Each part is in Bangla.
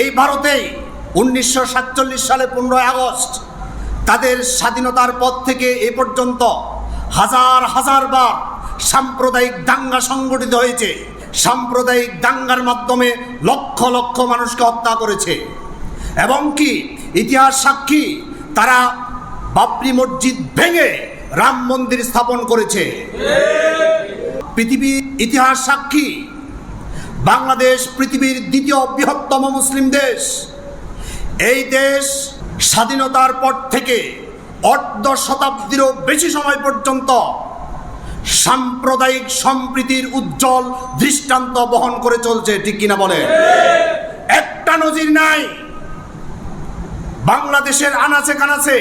এই ভারতেই উনিশশো সাতচল্লিশ সালে পনেরোই আগস্ট তাদের স্বাধীনতার পর থেকে এ পর্যন্ত হাজার হাজার বার সাম্প্রদায়িক দাঙ্গা সংগঠিত হয়েছে। সাম্প্রদায়িক দাঙ্গার মাধ্যমে লক্ষ লক্ষ মানুষকে হত্যা করেছে। এবং কি ইতিহাস সাক্ষী তারা বাবরি মসজিদ ভেঙে রাম মন্দির স্থাপন করেছে। পৃথিবীর ইতিহাস সাক্ষী বাংলাদেশ পৃথিবীর দ্বিতীয় বৃহত্তম মুসলিম দেশ। এই দেশ স্বাধীনতার পর থেকে অর্ধ শতাব্দীরও বেশি সময় পর্যন্ত সাম্প্রদায়িক সম্প্রীতির উজ্জ্বল দৃষ্টান্ত বহন করে চলছে, ঠিক কিনা বলে? একটা নজির নাই। বাংলাদেশের আনাচে কানাচে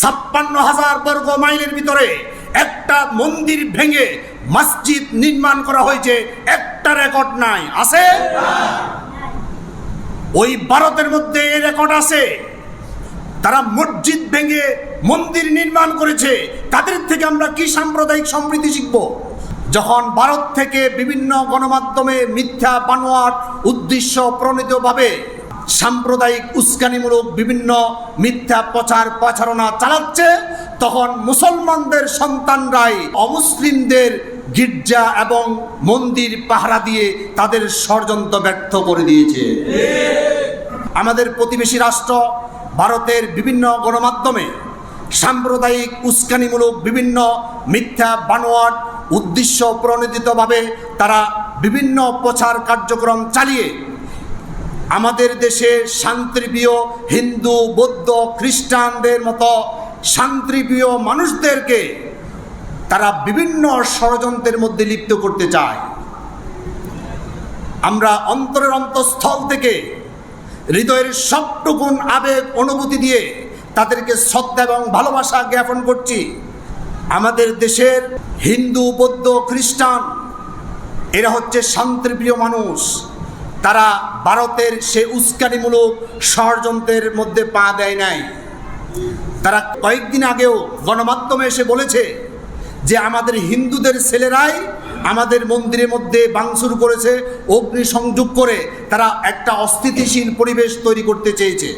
ছাপ্পান্ন হাজার বর্গ মাইলের ভিতরে একটা মন্দির ভেঙে মসজিদ নির্মাণ করা হয়েছে একটা রেকর্ড নাই, আছে? ওই ভারতের মধ্যে এই রেকর্ড আছে। তারা মসজিদ ভেঙে মন্দির নির্মাণ করেছে। তাদের থেকে আমরা কি সাম্প্রদায়িক সম্প্রীতি শিখব? যখন ভারত থেকে বিভিন্ন গণমাধ্যমে মিথ্যা বানোয়াট, উদ্দেশ্য প্রণীতভাবে সাম্প্রদায়িক উস্কানিমূলক বিভিন্ন মিথ্যা প্রচার প্রচারণা চালাচ্ছে, তখন মুসলমানদের সন্তানরাই অমুসলিমদের গির্জা এবং মন্দির পাহারা দিয়ে তাদের ষড়যন্ত্র ব্যর্থ করে দিয়েছে। আমাদের প্রতিবেশী রাষ্ট্র ভারতের বিভিন্ন গণমাধ্যমে সাম্প্রদায়িক উস্কানিমূলক বিভিন্ন মিথ্যা বানোয়াট, উদ্দেশ্য প্রণোদিতভাবে তারা বিভিন্ন প্রচার কার্যক্রম চালিয়ে আমাদের দেশে শান্তিপ্রিয় হিন্দু, বৌদ্ধ, খ্রিস্টানদের মতো শান্তিপ্রিয় মানুষদেরকে তারা বিভিন্ন ষড়যন্ত্রের মধ্যে লিপ্ত করতে চায়। আমরা অন্তরের অন্তঃস্থল থেকে হৃদয়ের সবটুকুন আবেগ, অনুভূতি দিয়ে তাদেরকে শ্রদ্ধা এবং ভালোবাসা জ্ঞাপন করছি। আমাদের দেশের হিন্দু, বৌদ্ধ, খ্রিস্টান, এরা হচ্ছে শান্তিপ্রিয় মানুষ। তারা ভারতের সে উস্কানিমূলক ষড়যন্ত্রের মধ্যে পা দেয় নাই। তারা কয়েকদিন আগেও গণমাধ্যমে এসে বলেছে যে আমাদের হিন্দুদের ছেলেরাই আমাদের মন্দিরের মধ্যে বাংসুর করেছে, অগ্নি সংযোগ করে তারা একটা অস্থিতিশীল পরিবেশ তৈরি করতে চেয়েছে।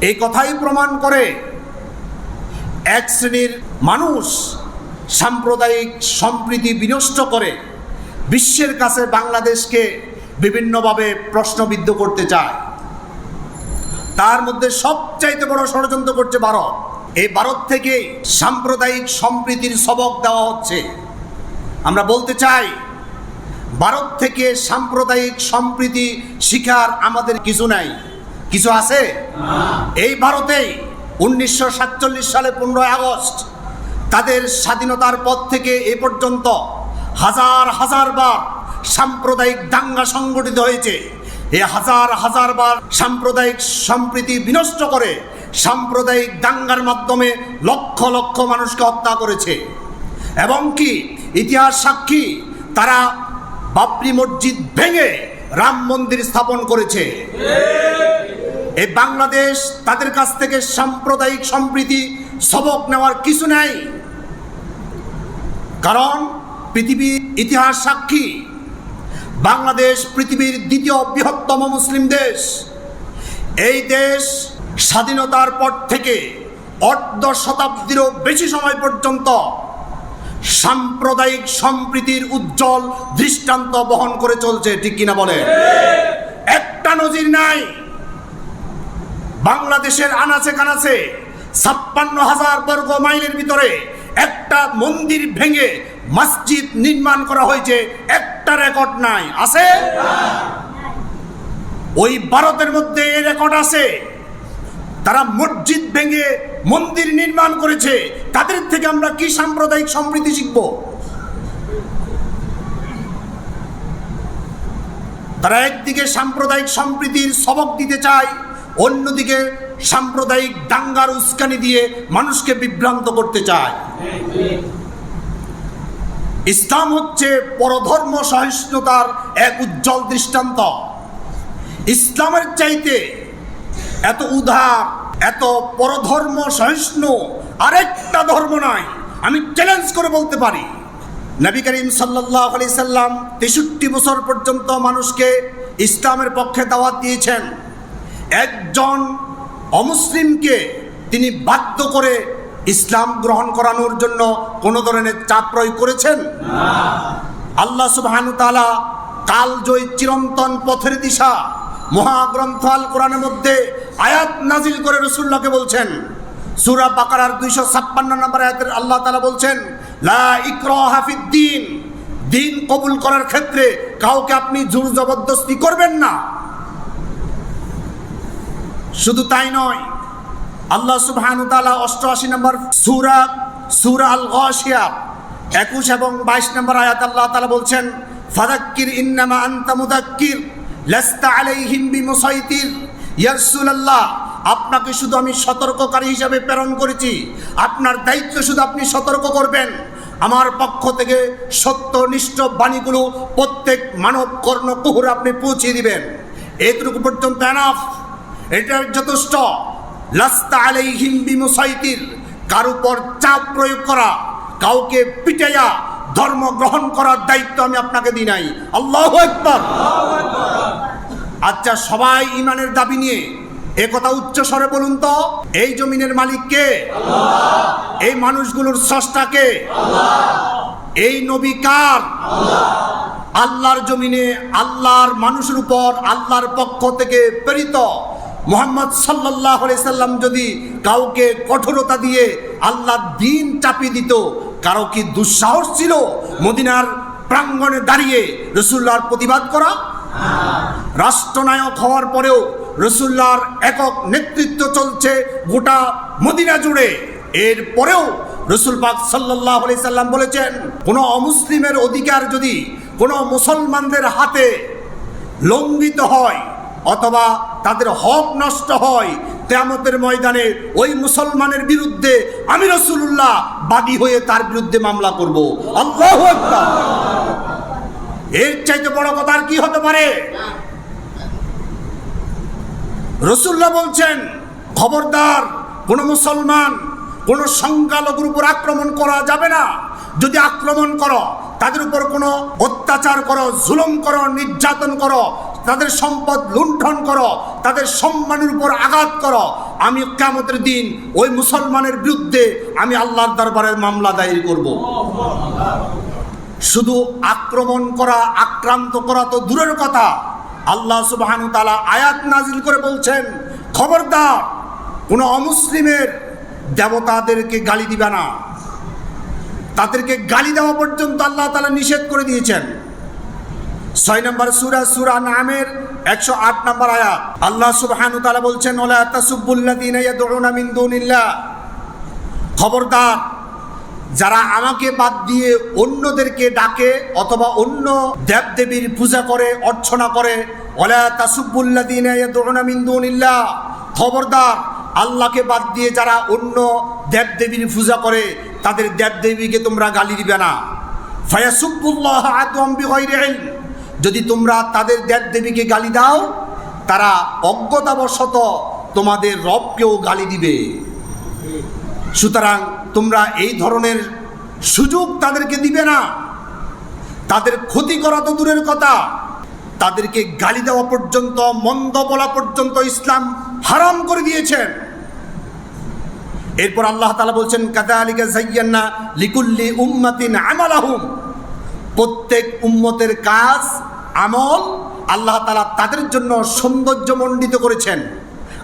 এই কথাই প্রমাণ করে এক শ্রেণির মানুষ সাম্প্রদায়িক সম্প্রীতি বিনষ্ট করে বিশ্বের কাছে বাংলাদেশকে বিভিন্নভাবে প্রশ্নবিদ্ধ করতে চায়। তার মধ্যে সবচাইতে বড় ষড়যন্ত্র করছে ভারত। এই ভারত থেকে সাম্প্রদায়িক সম্প্রীতির সবক দেওয়া হচ্ছে। আমরা বলতে চাই ভারত থেকে সাম্প্রদায়িক সম্প্রীতি শিখার আমাদের কিছু নাই। কিছু আছে? এই ভারতেই উনিশশো সাতচল্লিশ সালে পনেরোই আগস্ট তাদের স্বাধীনতার পর থেকে এ পর্যন্ত হাজার হাজার বার সাম্প্রদায়িক দাঙ্গা সংগঠিত হয়েছে। এ হাজার হাজার বার সাম্প্রদায়িক সম্প্রীতি বিনষ্ট করে সাম্প্রদায়িক দাঙ্গার মাধ্যমে লক্ষ লক্ষ মানুষকে হত্যা করেছে। এবং কি ইতিহাস সাক্ষী, তারা বাবরি মসজিদ ভেঙে রাম মন্দির স্থাপন করেছে। এই বাংলাদেশ তাদের কাছ থেকে সাম্প্রদায়িক সম্প্রীতি সবক নেওয়ার কিছু নাই। কারণ পৃথিবীর ইতিহাস সাক্ষী, বাংলাদেশ পৃথিবীর দ্বিতীয় বৃহত্তম মুসলিম দেশ। এই দেশ স্বাধীনতার পর থেকে অর্ধ শতাব্দীরও বেশি সময় পর্যন্ত সাম্প্রদায়িক সম্প্রীতির উজ্জ্বল দৃষ্টান্ত বহন করে চলছে, ঠিক কিনা বলে একটা নজির নাই। বাংলাদেশের আনাচে কানাচে ছাপ্পান্ন হাজার বর্গ মাইলের ভিতরে একটা মন্দির ভেঙে মসজিদ নির্মাণ করা হয়েছে, একটা রেকর্ড নাই। আছে? ওই ভারতের মধ্যে রেকর্ড আছে। তারা মসজিদ ভেঙে মন্দির নির্মাণ করেছে। তাদের থেকে আমরা কি সাম্প্রদায়িক সম্প্রীতি শিখব? তারা একদিকে সাম্প্রদায়িক সম্প্রীতির সবক দিতে চায়, অন্যদিকে সাম্প্রদায়িক দাঙ্গার উস্কানি দিয়ে মানুষকে বিভ্রান্ত করতে চায়। ইসলাম হচ্ছে পরধর্ম সহিষ্ণুতার এক উজ্জ্বল দৃষ্টান্ত। ইসলামের চাইতে এত উদার এত পরধর্ম সহিষ্ণু আরেকটা ধর্ম নয় আমি চ্যালেঞ্জ করে বলতে পারি। নবী করিম সাল্লাহ আলি সাল্লাম তেষট্টি বছর পর্যন্ত মানুষকে ইসলামের পক্ষে দাওয়াত দিয়েছেন। একজন অমুসলিমকে তিনি বাধ্য করে ইসলাম গ্রহণ করানোর জন্য কোনো ধরনের চাপ প্রয়োগ করেছেন? আল্লাহ সুবহানু তাআলা কালজয়ী চিরন্তন পথের দিশা মহাগ্রন্থ আল কোরআনের মধ্যে আয়াত নাজিল করে রসুল্লাহকে বলছেন, সূরা বাকারার দুইশো ছাপ্পান্ন নম্বর আয়াতের আল্লাহ তালা বলছেন, লা ইকরাহা ফিদ্দিন দিন। কবুল করার ক্ষেত্রে কাউকে আপনি জোর জবরদস্তি করবেন না। শুধু তাই নয়, আল্লাহ সুবহানু তাআলা অষ্টআশি নম্বর সূরা সূরা আল গাশিয়া একুশ এবং বাইশ নম্বর আয়াত আল্লাহ তাআলা বলছেন, ফাদাক্কির ইন্নামা আনতা মুদাক্কির। আপনাকে শুধু আমি সতর্ককারী হিসাবে প্রেরণ করেছি। আপনার দায়িত্ব শুধু আপনি সতর্ক করবেন। আমার পক্ষ থেকে সত্যনিষ্ঠ বাণীগুলো প্রত্যেক মানব কর্ণ কুহুর আপনি পৌঁছে দিবেন। এতটুকু পর্যন্ত এনাফ এটা যথেষ্ট। লাস্তা আলাইহিম বিমুসাইতির, কার উপর চাপ প্রয়োগ করা, কাউকে পিটাইয়া ধর্ম গ্রহণ করার দায়িত্ব আমি আপনাকে দিই নাই। আল্লাহ আচ্ছা সবাই ইমানের দাবি নিয়ে এ কথা উচ্চ স্বরে বলুন তো। এই জমিনের মালিক কে? এই মানুষগুলোর স্রষ্টাকে এই নবী কার? আল্লাহর জমিনে আল্লাহর মানুষের উপর আল্লাহর পক্ষ থেকে প্রেরিত। মোহাম্মদ সাল্লাহ সাল্লাম যদি কাউকে কঠোরতা দিয়ে আল্লাহ দিন চাপিয়ে দিত কারও কি দুঃসাহস ছিল মদিনার প্রাঙ্গণে দাঁড়িয়ে রসুল্লার প্রতিবাদ করা? রাষ্ট্রনায়ক হওয়ার পরেও রসুল্লাহর একক নেতৃত্ব চলছে গোটা মদিনা জুড়ে। এর পরেও রসুল পাক সাল্লাহ আলি সাল্লাম বলেছেন, কোনো অমুসলিমের অধিকার যদি কোনো মুসলমানদের হাতে লঙ্ঘিত হয় অথবা তাদের হক নষ্ট হয় তেমতের ময়দানে ওই মুসলমানের বিরুদ্ধে আমি রসুল্লাহ বাদী হয়ে তার বিরুদ্ধে মামলা করব। আল্লাহ এর চাইতে বড় কথা আর কি হতে পারে? রসুল্লাহ বলছেন, খবরদার, কোন মুসলমান, কোন সংখ্যালঘুর উপর আক্রমণ করা যাবে না। যদি আক্রমণ করো, তাদের উপর কোনো অত্যাচার করো, জুলুম করো, নির্যাতন করো তাদের সম্পদ লুণ্ঠন করো, তাদের সম্মানের উপর আঘাত করো। আমি কেমতের দিন ওই মুসলমানের বিরুদ্ধে আমি আল্লাহর দরবারে মামলা দায়ের করব। শুধু আক্রমণ করা, আক্রান্ত করা তো দূরের কথা। আল্লাহ সুবাহানু তালা আয়াত নাজিল করে বলছেন, খবরদার, কোনো অমুসলিমের দেবতাদেরকে গালি দিবে না। তাদেরকে গালি দেওয়া পর্যন্ত আল্লাহ তালা নিষেধ করে দিয়েছেন। ছয় নম্বর সুরা সুরা নামের একশো আট নম্বর আয়াত। আল্লাহ সুবহানু তাআলা বলছেন, ওলা তাসুবুল্লাযীনা ইয়াদউনা মিন দুনিল্লাহ। খবরদার, যারা আমাকে বাদ দিয়ে অন্যদেরকে ডাকে অথবা অন্য দেবদেবীর পূজা করে, অর্চনা করে, ওলা তাসুবুল্লাযীনা ইয়াদউনা মিন দুনিল্লাহ। খবরদার, আল্লাহকে বাদ দিয়ে যারা অন্য দেবদেবীর পূজা করে, তাদের দেবদেবীকে তোমরা গালি দিবে না। ফায়াসুবুল্লাহ আদম ইলম। যদি তোমরা তাদের দেব দেবীকে গালি দাও, তারা অজ্ঞতাবশত তোমাদের রবকেও গালি দিবে। সুতরাং তোমরা এই ধরনের সুযোগ তাদেরকে দিবে না। তাদের ক্ষতি করা তো দূরের কথা। তাদেরকে গালি দেওয়া পর্যন্ত, মন্দ বলা পর্যন্ত ইসলাম হারাম করে দিয়েছেন। এরপর আল্লাহ তালা বলছেন কাদা আলিকা জাইয়ান্না লিকুল্লি উম্মাতিন আমালাহুম। প্রত্যেক উম্মতের কাজ আমল আল্লাহ তালা তাদের জন্য সৌন্দর্যমণ্ডিত করেছেন।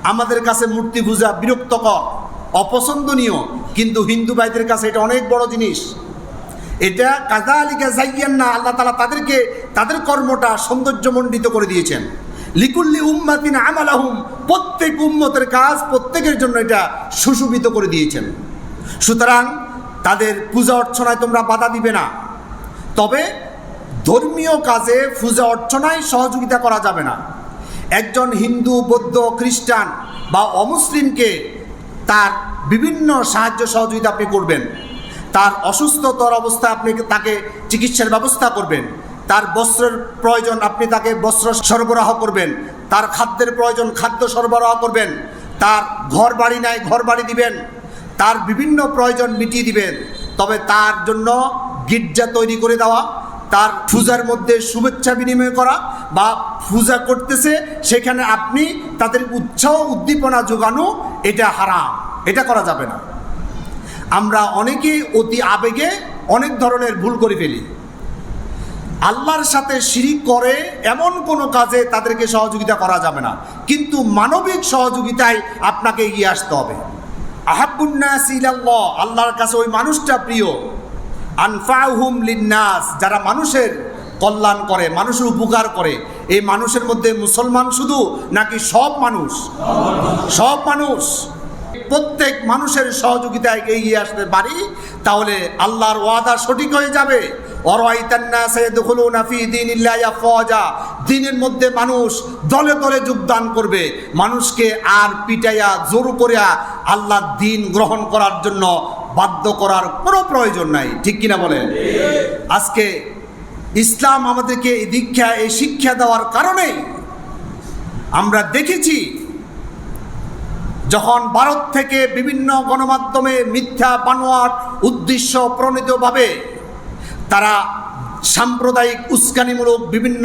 আমাদের কাছে মূর্তি পূজা বিরক্তকর, অপছন্দনীয়, কিন্তু হিন্দু ভাইদের কাছে এটা অনেক বড় জিনিস। এটা কাজা আলিকা যাইয়েন না আল্লাহ তালা তাদেরকে তাদের কর্মটা সৌন্দর্যমণ্ডিত করে দিয়েছেন। লিকুল্লি উম্মাতিন আমালাহুম, প্রত্যেক উম্মতের কাজ প্রত্যেকের জন্য এটা সুশোভিত করে দিয়েছেন। সুতরাং তাদের পূজা অর্চনায় তোমরা বাধা দিবে না। তবে ধর্মীয় কাজে পূজা অর্চনায় সহযোগিতা করা যাবে না। একজন হিন্দু, বৌদ্ধ, খ্রিস্টান বা অমুসলিমকে তার বিভিন্ন সাহায্য সহযোগিতা আপনি করবেন। তার অসুস্থতর অবস্থায় আপনি তাকে চিকিৎসার ব্যবস্থা করবেন। তার বস্ত্রের প্রয়োজন আপনি তাকে বস্ত্র সরবরাহ করবেন। তার খাদ্যের প্রয়োজন খাদ্য সরবরাহ করবেন। তার ঘর বাড়ি নাই ঘর বাড়ি দিবেন। তার বিভিন্ন প্রয়োজন মিটিয়ে দিবেন। তবে তার জন্য গির্জা তৈরি করে দেওয়া তার পূজার মধ্যে শুভেচ্ছা বিনিময় করা বা পূজা করতেছে, সেখানে আপনি তাদের উৎসাহ উদ্দীপনা যোগানো, এটা হারাম। এটা করা যাবে না। আমরা অনেকেই অতি আবেগে অনেক ধরনের ভুল করে ফেলি। আল্লাহর সাথে শিরিক করে এমন কোনো কাজে তাদেরকে সহযোগিতা করা যাবে না। কিন্তু মানবিক সহযোগিতায় আপনাকে এগিয়ে আসতে হবে। আহাবুন্নাস আল্লাহর কাছে ওই মানুষটা প্রিয়। আনফাহুম লিন্নাস, যারা মানুষের কল্যাণ করে, মানুষের উপকার করে, এই মানুষের মধ্যে মুসলমান শুধু নাকি সব মানুষ? সব মানুষ। প্রত্যেক মানুষের সহযোগিতায় এগিয়ে আসতে পারি তাহলে আল্লাহর ওয়াদা সঠিক হয়ে যাবে। দিনের মধ্যে মানুষ দলে দলে যোগদান করবে। মানুষকে আর পিটাইয়া, জোর করিয়া আল্লাহ দিন গ্রহণ করার জন্য বাধ্য করার কোনো প্রয়োজন নাই। ঠিক কিনা বলেন? আজকে ইসলাম আমাদেরকে এই দীক্ষা, এই শিক্ষা দেওয়ার কারণে আমরা দেখেছি যখন ভারত থেকে বিভিন্ন গণমাধ্যমে মিথ্যা, বানোয়াট, উদ্দেশ্য প্রণীতভাবে তারা সাম্প্রদায়িক উস্কানিমূলক বিভিন্ন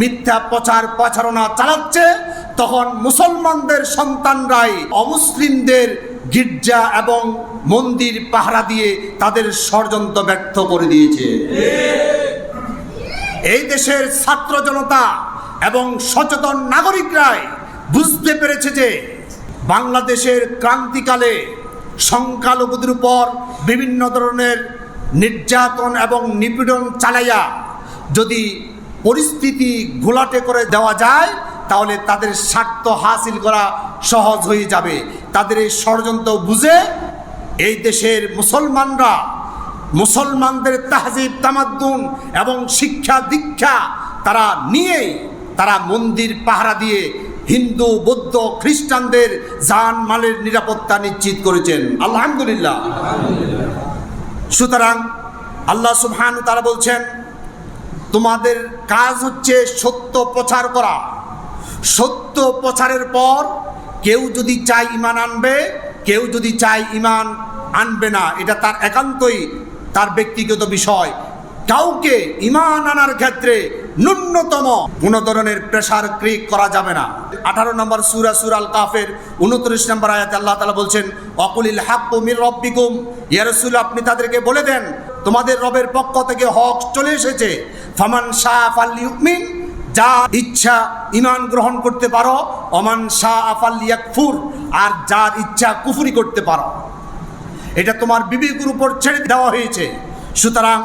মিথ্যা প্রচার, প্রচারণা চালাচ্ছে, তখন মুসলমানদের সন্তানরাই অমুসলিমদের গির্জা এবং মন্দির পাহারা দিয়ে তাদের ষড়যন্ত্র ব্যর্থ করে দিয়েছে। এই দেশের ছাত্র জনতা এবং সচেতন নাগরিকরাই বুঝতে পেরেছে যে বাংলাদেশের ক্রান্তিকালে সংখ্যালঘুদের উপর বিভিন্ন ধরনের নির্যাতন এবং নিপীড়ন চালাইয়া যদি পরিস্থিতি ঘোলাটে করে দেওয়া যায়, তাহলে তাদের স্বার্থ হাসিল করা সহজ হয়ে যাবে। তাদের এই ষড়যন্ত্র বুঝে এই দেশের মুসলমানরা মুসলমানদের তাহজিব, তামাদ্দুন এবং শিক্ষা দীক্ষা তারা নিয়ে তারা মন্দির পাহারা দিয়ে হিন্দু, বৌদ্ধ, খ্রিস্টানদের জান মালের নিরাপত্তা নিশ্চিত করেছেন। আলহামদুলিল্লাহ। সুতরাং আল্লাহ সুবহান তারা বলছেন, তোমাদের কাজ হচ্ছে সত্য প্রচার করা। সত্য প্রচারের পর কেউ যদি চায় ইমান আনবে কেউ যদি চায় ইমান আনবে না, এটা তার একান্তই তার ব্যক্তিগত বিষয়। কাউকে ইমান আনার ক্ষেত্রে ন্যূনতম কোনো ধরনের প্রেশার ক্রিক করা যাবে না। আঠারো নম্বর সুরা সুরাল কাফের উনত্রিশ নম্বর আয়াতে আল্লাহ তালা বলছেন, অকুলিল হাক্কু মির রব্বিকুম। ইয়ারসুল আপনি তাদেরকে বলে দেন, তোমাদের রবের পক্ষ থেকে হক চলে এসেছে। ফামান শাহ আল ইউমিন যা ইচ্ছা ইমান গ্রহণ করতে পারো অমান শাহ আফাল ইয়াকফুর আর যার ইচ্ছা কুফুরি করতে পারো। এটা তোমার বিবেকের উপর ছেড়ে দেওয়া হয়েছে। সুতরাং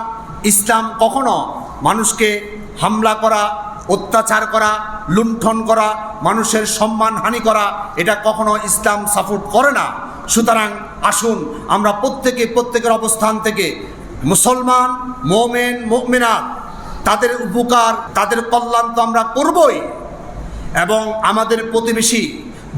ইসলাম কখনো মানুষকে হামলা করা, অত্যাচার করা, লুণ্ঠন করা, মানুষের সম্মান হানি করা, এটা কখনো ইসলাম সাপোর্ট করে না। সুতরাং আসুন আমরা প্রত্যেকে প্রত্যেকের অবস্থান থেকে মুসলমান, মোমেন মোমেনা তাদের উপকার, তাদের কল্যাণ তো আমরা করবই। এবং আমাদের প্রতিবেশী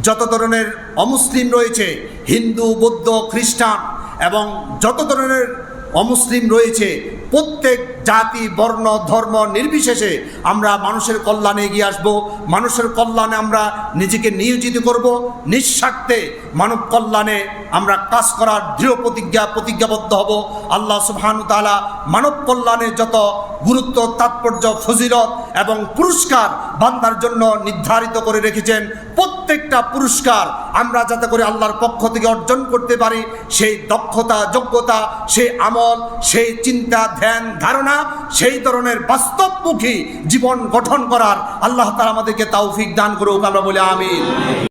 যত ধরনের অমুসলিম রয়েছে হিন্দু বৌদ্ধ খ্রিস্টান এবং যত ধরনের অমুসলিম রয়েছে প্রত্যেক জাতি, বর্ণ, ধর্ম নির্বিশেষে আমরা মানুষের কল্যাণে এগিয়ে আসব। মানুষের কল্যাণে আমরা নিজেকে নিয়োজিত করব। নিঃস্বার্থে মানব কল্যাণে আমরা কাজ করার দৃঢ় প্রতিজ্ঞা, প্রতিজ্ঞাবদ্ধ হব। আল্লাহ সুবহানু তাআলা মানব কল্যাণে যত গুরুত্ব, তাৎপর্য, ফজিলত এবং পুরস্কার বান্দার জন্য নির্ধারিত করে রেখেছেন, প্রত্যেকটা পুরস্কার আমরা যাতে করে আল্লাহর পক্ষ থেকে অর্জন করতে পারি, সেই দক্ষতা, যোগ্যতা, সেই আমল, সেই চিন্তা ধ্যান, ধারণা, সেই ধরনের বাস্তবমুখী জীবন গঠন করার আল্লাহ তালা আমাদেরকে তাওফিক দান করুক, আমরা বলে আমিন।